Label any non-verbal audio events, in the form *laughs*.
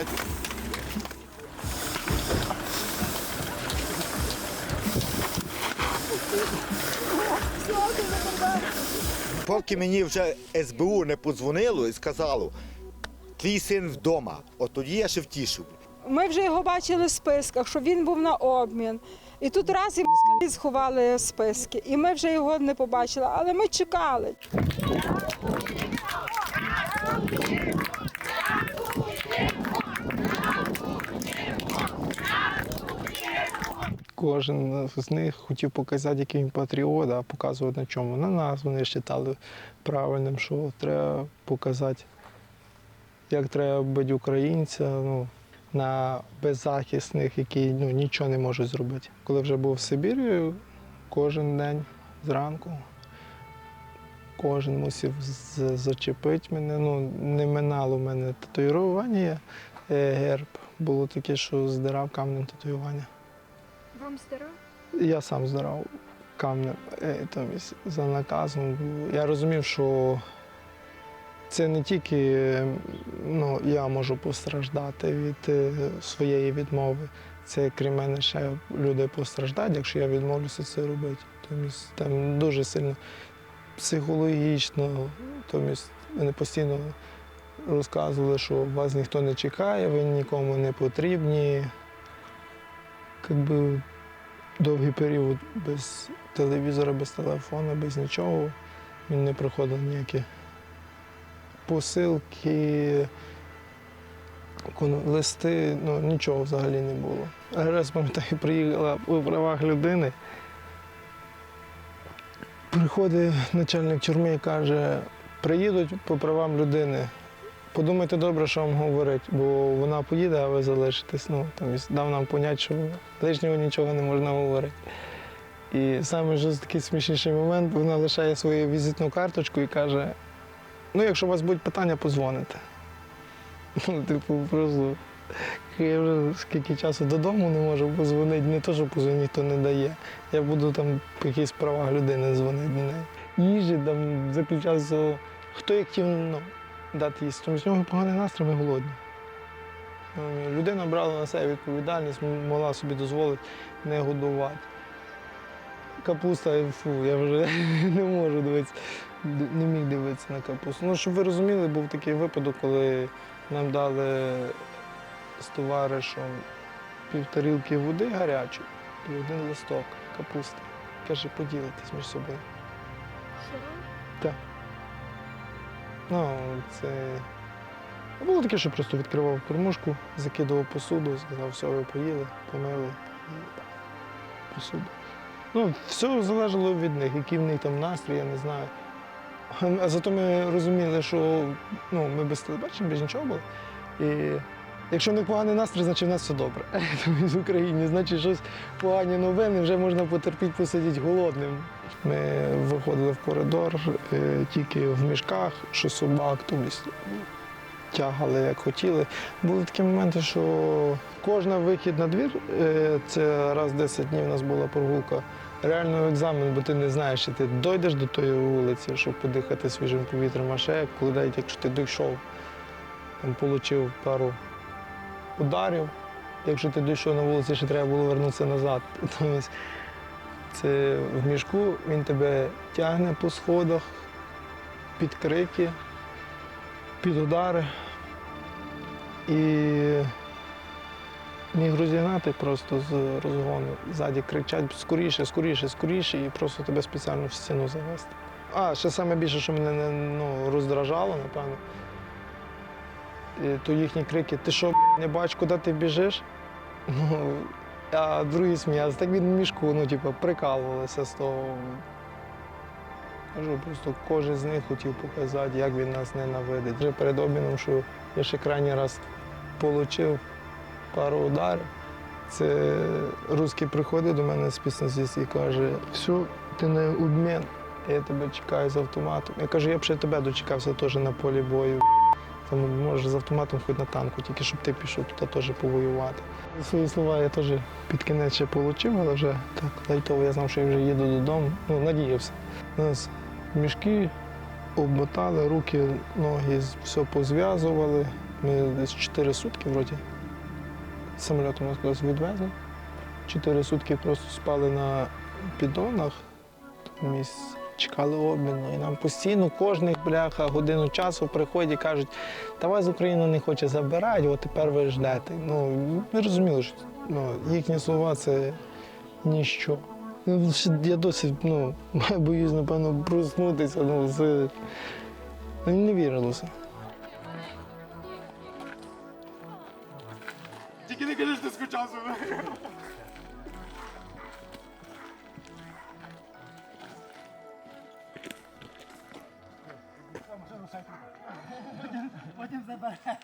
Давайте. Поки мені вже СБУ не подзвонило і сказало, твій син вдома, от тоді я ще втішив. Ми вже його бачили в списках, що він був на обмін. І тут раз і москалі сховали списки. І ми вже його не побачили, але ми чекали. Кожен з них хотів показати, який він патріот, а показувати на чому. На нас вони вважали правильним, що треба показати, як треба бути українця ну, на беззахисних, які ну, нічого не можуть зробити. Коли вже був в Сибірі, кожен день зранку. Кожен мусив зачепити мене. Ну, не минало в мене татуювання, е, герб. Було таке, що здирав камнем татуювання. Вам стирав? Я сам здирав камнем е, за наказом. Я розумів, що це не тільки ну, я можу постраждати від е, своєї відмови. Це крім мене ще люди постраждають, якщо я відмовлюся це робити. Тобто там дуже сильно психологічно, тобто вони постійно розказували, що вас ніхто не чекає, ви нікому не потрібні. Якби довгий період без телевізора, без телефону, без нічого. Він не приходив ніякі посилки, листи, ну нічого взагалі не було. А Раз пам'ятаю, приїхала у правах людини. Приходить начальник тюрми і каже, приїдуть по правам людини. Подумайте добре, що вам говорить, бо вона поїде, а ви залишитесь. Ну, там, дав нам поняти, що лишнього нічого не можна говорити. І саме ж такий смішніший момент, вона лишає свою візитну карточку і каже: ну, якщо у вас будуть питання, позвоните. *laughs* Ну, типу, просто я вже скільки часу додому не можу позвонити, не то, що позвонити, ніхто не дає. Я буду там по якихось правах людини дзвонити до неї. Їжі там заключався, хто як хотів ну, дати їсти. Тому з нього поганий настрій, ми голодні. Ну, Людина брала на себе відповідальність, могла собі дозволити не годувати. Капуста, фу, я вже *laughs* не можу дивитися, не міг дивитися на капусту. Ну, щоб ви розуміли, був такий випадок, коли нам дали з товаришем півтарілки води гарячої і один листок капусти. Каже, поділитись між собою. Ну, це. Було таке, що просто відкривав кормушку, закидував посуду, сказав, все, ви поїли, помили і посуду. Ну, все залежало від них, який в них там настрій, я не знаю. А зато ми розуміли, що ну, ми без телебачення, без нічого були. І якщо них поганий настрій, значить в нас все добре. В Україні, значить, щось погані новини, вже можна потерпіти, посидіти голодним. Ми виходили в коридор е, тільки в мішках, що собак, тобто тягали як хотіли. Були такі моменти, що кожна вихід на двір, е, це раз в 10 днів у нас була прогулка. Реально екзамен, бо ти не знаєш, чи ти дойдеш до тої вулиці, щоб подихати свіжим повітрям, а ще коли навіть якщо ти дійшов, там отримав пару ударів. Якщо ти дійшов на вулиці, ще треба було вернутися назад. *laughs* Це в мішку він тебе тягне по сходах, під крики, під удари. І міг розігнати просто з розгону. Ззаді кричать скоріше, скоріше, скоріше, і просто тебе спеціально в стіну завести. А, ще саме більше, що мене не, ну, роздражало, напевно. То їхні крики, ти що, не бачиш, куди ти біжиш? *laughs* Ну, а другі сміялися. Так він в мішку, ну, типу, прикалувалися з того. Кажу, просто кожен з них хотів показати, як він нас ненавидить. Вже перед обміном, що я ще крайній раз отримав пару ударів. Це русський приходить до мене з піснезвіст і каже, все, ти на обмін, я тебе чекаю з автоматом. Я кажу, я б ще тебе дочекався теж на полі бою. Там, може, з автоматом хоч на танку, тільки щоб ти пішов туди теж повоювати. Свої слова я теж під кінець ще отримав, але вже так лайтово я знав, що я вже їду додому. Ну, надіявся. Нас мішки обмотали, руки, ноги, все позв'язували, Ми десь 4 сутки вроді самолітом нас кудись відвезли. Чотири сутки просто спали на піддонах. Місць чекали обміну. І нам постійно кожних бляха годину часу приходять і кажуть, та вас Україна не хоче забирати, от тепер ви ждете. Ну, ми розуміли, що ну, їхні слова це ніщо. Ну, Я досі ну, *laughs* боюсь, напевно, проснутися. Ну, це... ну, не вірилося. Тільки не кажи, що ти скучав за. but *laughs*